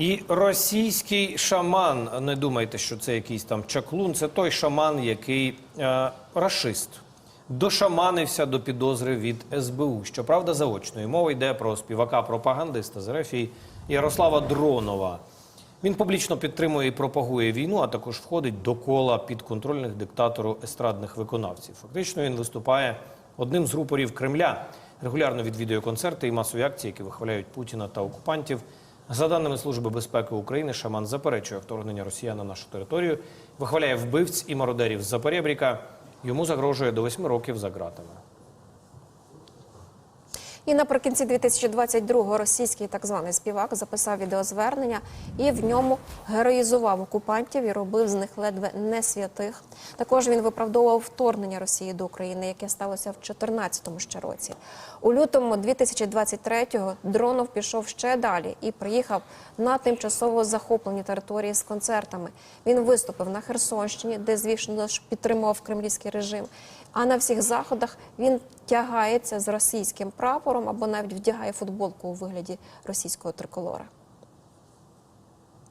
І російський шаман, не думайте, що це якийсь там чаклун, це той шаман, який е, рашист. Дошаманився до підозри від СБУ. Щоправда, заочної мова йде про співака-пропагандиста з Рефії Ярослава Дронова. Він публічно підтримує і пропагує війну, а також входить до кола підконтрольних диктатору естрадних виконавців. Фактично він виступає одним з рупорів Кремля. Регулярно відвідує концерти і масові акції, які вихваляють Путіна та окупантів. За даними Служби безпеки України, шаман заперечує вторгнення Росіян на нашу територію, вихваляє вбивць і мародерів з Запорєбріка. Йому загрожує до восьми років за ґратами. І наприкінці 2022-го російський так званий співак записав відеозвернення і в ньому героїзував окупантів і робив з них ледве не святих. Також він виправдовував вторгнення Росії до України, яке сталося в 2014 ще році. У лютому 2023-го Дронов пішов ще далі і приїхав на тимчасово захоплені території з концертами. Він виступив на Херсонщині, де звісно ж підтримував кремлівський режим. А на всіх заходах він тягається з російським прапором або навіть вдягає футболку у вигляді російського триколора.